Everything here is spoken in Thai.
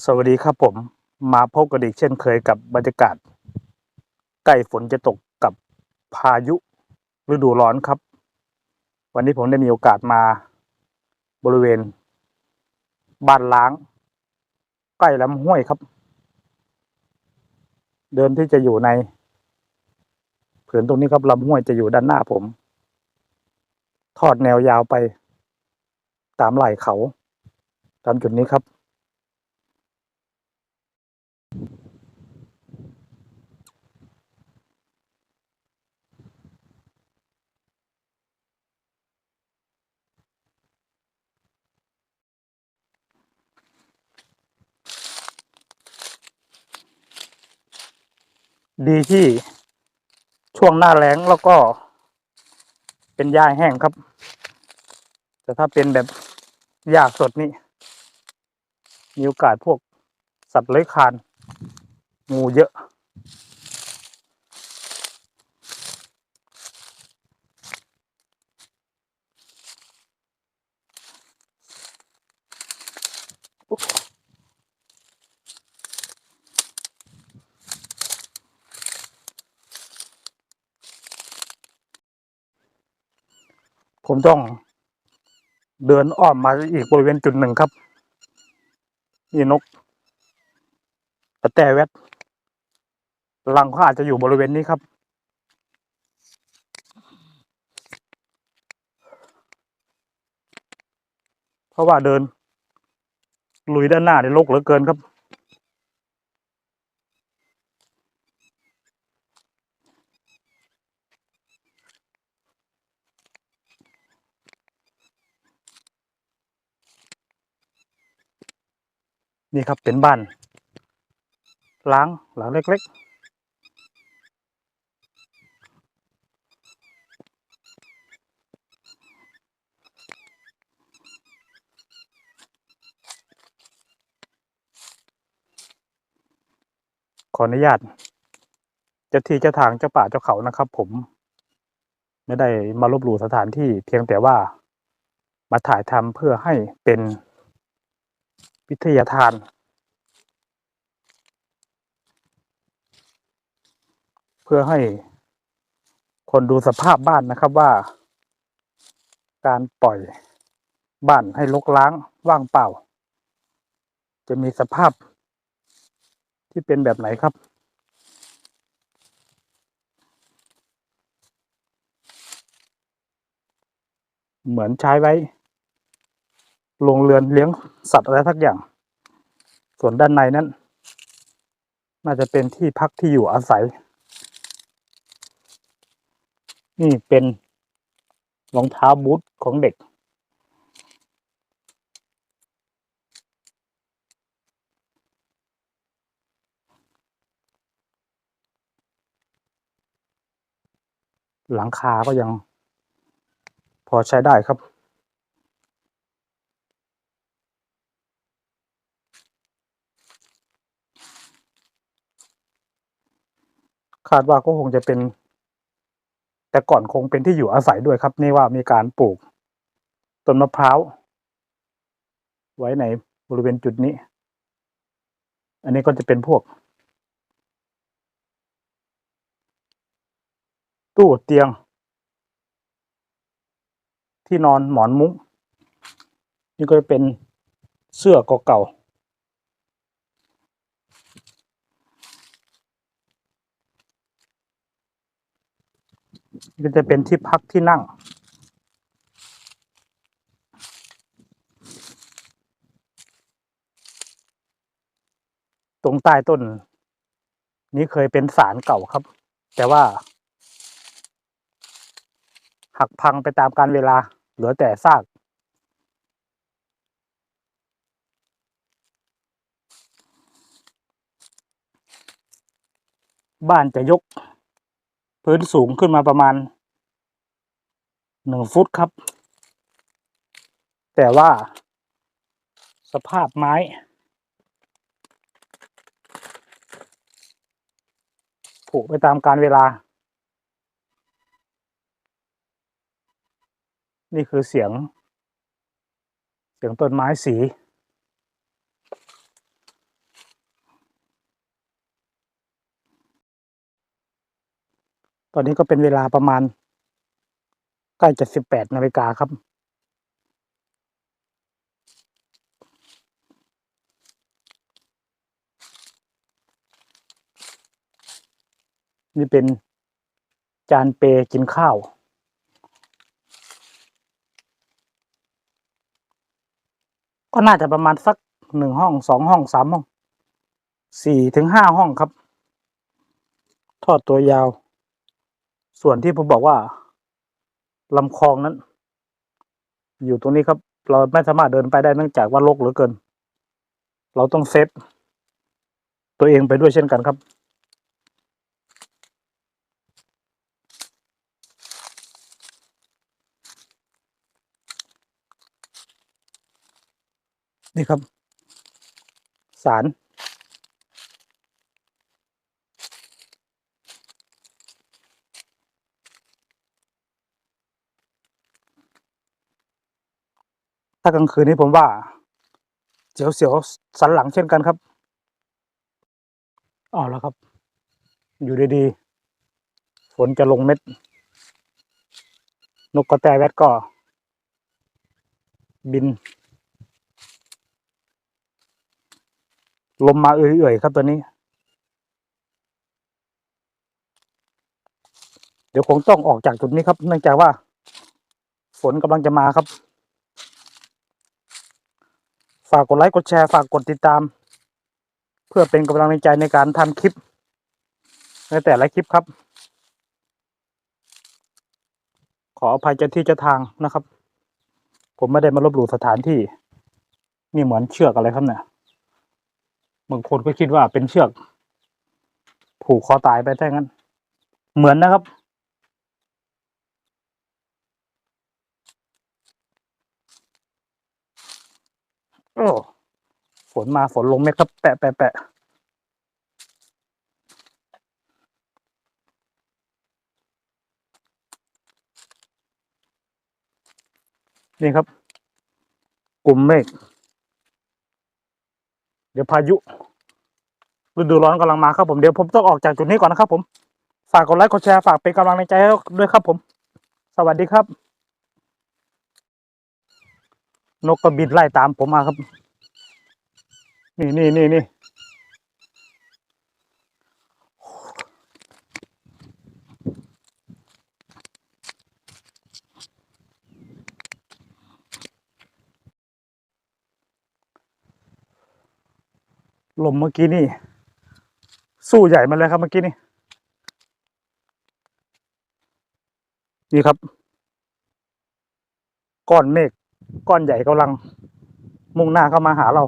สวัสดีครับผมมาพบกันอีกเช่นเคยกับบรรยากาศ ใกล้ฝนจะตกกับพายุฤดูร้อนครับ วันนี้ผมได้มีโอกาสมาบริเวณ บ้านล้าง ใกล้ลำห้วยครับ เดินที่จะอยู่ในผืนตรงนี้ครับลำห้วยจะอยู่ด้านหน้าผม ทอดแนวยาวไป ตามไหล่เขา ตามจุดนี้ครับ ดีที่ช่วงหน้าแล้งแล้วก็ เป็นหญ้าแห้งครับ แต่ถ้าเป็นแบบหญ้าสดนี่มีโอกาสพวกสัตว์เลื้อยคลานงูเยอะ ผมต้องเดินอ้อมมาอีกบริเวณจุดหนึ่งครับ นี่นกกระแตแวดรังเขาอาจจะอยู่บริเวณนี้ครับ เพราะว่าเดิน ลุยด้านหน้าเนี่ยรกเหลือเกินครับ นี่ครับเป็นบ้านล้างหลังเล็กๆ ขออนุญาตเจ้าที่เจ้าทางเจ้าป่าเจ้าเขานะครับ ผม ไม่ได้มาลบหลู่สถานที่เพียงแต่ว่ามาถ่ายทำเพื่อให้เป็น วิทยาทาน เพื่อให้คนดูสภาพบ้านนะครับว่า การปล่อยบ้านให้รกล้างว่างเปล่า จะมีสภาพที่เป็นแบบไหนครับเหมือนใช้ไว้ โรงเรือนเลี้ยงสัตว์อะไรสักอย่าง ส่วนด้านในนั้น น่าจะเป็นที่พักที่อยู่อาศัย นี่เป็นรองเท้าบูทของเด็ก หลังคาก็ยังพอใช้ได้ครับ คาดว่าก็คงจะเป็น แต่ก่อนคงเป็นที่อยู่อาศัยด้วยครับ นี่ว่ามีการปลูกต้นมะพร้าวไว้ในบริเวณจุดนี้ อันนี้ก็จะเป็นพวก ตู้เตียง ที่นอนหมอนมุ้งนี่ก็จะเป็นเสื้อเก่าๆ ก็จะเป็นที่พักที่นั่ง ตรงใต้ต้น นี้เคยเป็นศาลเก่าครับ แต่ว่า หักพังไปตามกาลเวลา เหลือแต่ซากบ้านจะยก พื้นสูงขึ้นมาประมาณหนึ่งฟุตครับ แต่ว่าสภาพไม้ ผุไปตามกาลเวลา นี่คือเสียง เสียงต้นไม้สี ตอนนี้ก็เป็นเวลาประมาณใกล้จะสิบแปดนาฬิกาครับ นี่เป็นจานเปกินข้าว ก็น่าจะประมาณสักหนึ่งห้องสองห้องสามห้องสี่ถึงห้าห้องครับ ทอดตัวยาว ส่วนที่ผมบอกว่าลำคลองนั้น อยู่ตรงนี้ครับ เราไม่สามารถเดินไปได้เนื่องจากว่ารกเหลือเกิน เราต้องเซฟตัวเองไปด้วยเช่นกันครับ นี่ครับ สาร ถ้ากลางคืนนี้ผมว่า เสียวเสียวๆสันหลังเช่นกันครับอ๋อแล้วครับ อยู่ดีๆฝนจะลงเม็ด นกกระแตแวดก็ บิน ลมมาเอื่อยๆครับตัวนี้ เดี๋ยวคงต้องออกจากจุดนี้ครับ เนื่องจากว่า ฝนกำลังจะมาครับ ฝากกดไลค์กดแชร์ฝากกดติดตาม เพื่อเป็นกำลังใจในการทำคลิป ในแต่ละคลิปครับ ขออภัยเจ้าที่เจ้าทางนะครับ ผมไม่ได้มาลบหลู่สถานที่ นี่เหมือนเชือกอะไรครับเนี่ยบางคนก็คิดว่าเป็นเชือก ผูกคอตายไปแต่งั้น เหมือนนะครับ โอ้ ฝนมาฝนลงเม็ดครับ แปะแปะแปะนี่ครับ กลุ่มเมฆเดี๋ยวพายุฤดูร้อนกำลังมาครับผมเดี๋ยวผมต้องออกจากจุดนี้ก่อนนะครับผม ฝากกดไลค์กดแชร์ฝากเป็นกำลังใจให้ด้วยครับผม สวัสดีครับ นกก็บินไล่ตามผมมาครับ นี่นี่นี่นี่ลมเมื่อกี้นี่ สู้ใหญ่มาเลยครับเมื่อกี้นี่นี่ครับ ก้อนเมฆก้อนใหญ่กำลัง มุ่งหน้าเข้ามาหาเรา